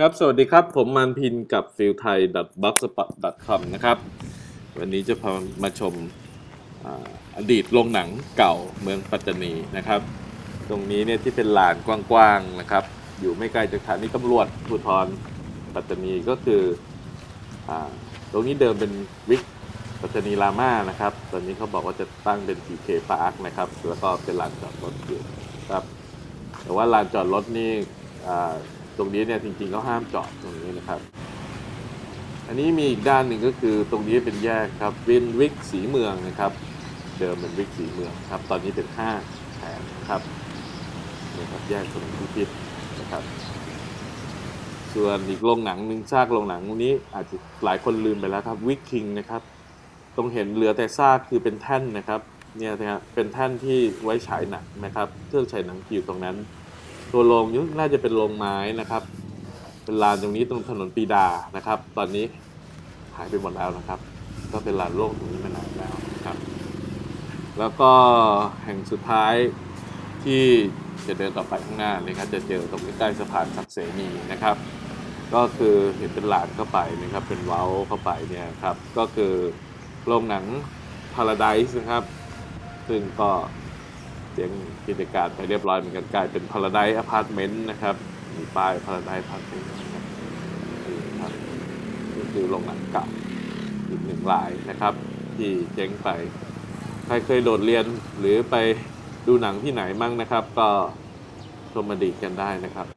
ครับ สวัสดีครับ ผมมันพินกับฟิลไทย b l o g s p o t com นะครับ วันนี้จะพามาชมอดีตโรงหนังเก่าเมืองปัตตานีนะครับ ตรงนี้เนี่ยที่เป็นลานกว้างๆนะครับ อยู่ไม่ไกลจากสถานีตำรวจภูธรปัตตานีก็คืออตรงนี้เดิมเป็นวิกปัตตานีรามานะครับ ตอนนี้เขาบอกว่าจะตั้งเป็น TK Park นะครับ แล้วก็เป็นลานจอดรถอยู่ครับ แต่ว่าลานจอดรถนี่ ตรงนี้เนี่ยจริงๆเขาห้ามจอดตรงนี้นะครับ อันนี้มีอีกด้านหนึ่งก็คือตรงนี้เป็นแยกครับวินวิกสีเมืองนะครับ เดิมเป็นวิกสีเมืองครับ ตอนนี้เป็นห้างแทนะครับนี่ครับแยกถนนพิพิธนะครับส่วนอีกโรงหนังหนึ่งซากโรงหนังนี้อาจจะหลายคนลืมไปแล้วครับวิกคิงนะครับตรงเห็นเหลือแต่ซากคือเป็นแท่นนะครับเนี่ยนะเป็นแท่นที่ไว้ฉายหนังนะครับ เครื่องฉายหนังอยู่ตรงนั้น ตัวโรงยุน่าจะเป็นโรงไม้นะครับ เป็นลานตรงนี้ตรงถนนปีดานะครับ ตอนนี้หายไปหมดแล้วนะครับ ก็เป็นลานโล่งตรงนี้มานานแล้วนะครับ แล้วก็แห่งสุดท้ายที่จะเดินต่อไปข้างหน้าเลยครับจะเจอตรงใกล้สะพานศักเสนีนะครับ ก็คือเห็นเป็นลานเข้าไปนะครับ เป็นเว้าเข้าไปเนี่ยครับ ก็คือโรงหนัง Paradise นะครับ ซึ่งก็ เจ๊งกิจการไปเรียบร้อยเหมือนกันกลายเป็นพาราไดอพาร์ตเมนต์นะครับ มีป้ายพาราไดอพาร์ตเมนต์นี่ครับนี่คือโรงหนังเก่าอีกหนึ่งรายนะครับ ที่เจ๊งไป ใครเคยโดดเรียนหรือไปดูหนังที่ไหนมั่งนะครับ ก็ชมาดีกันได้นะครับ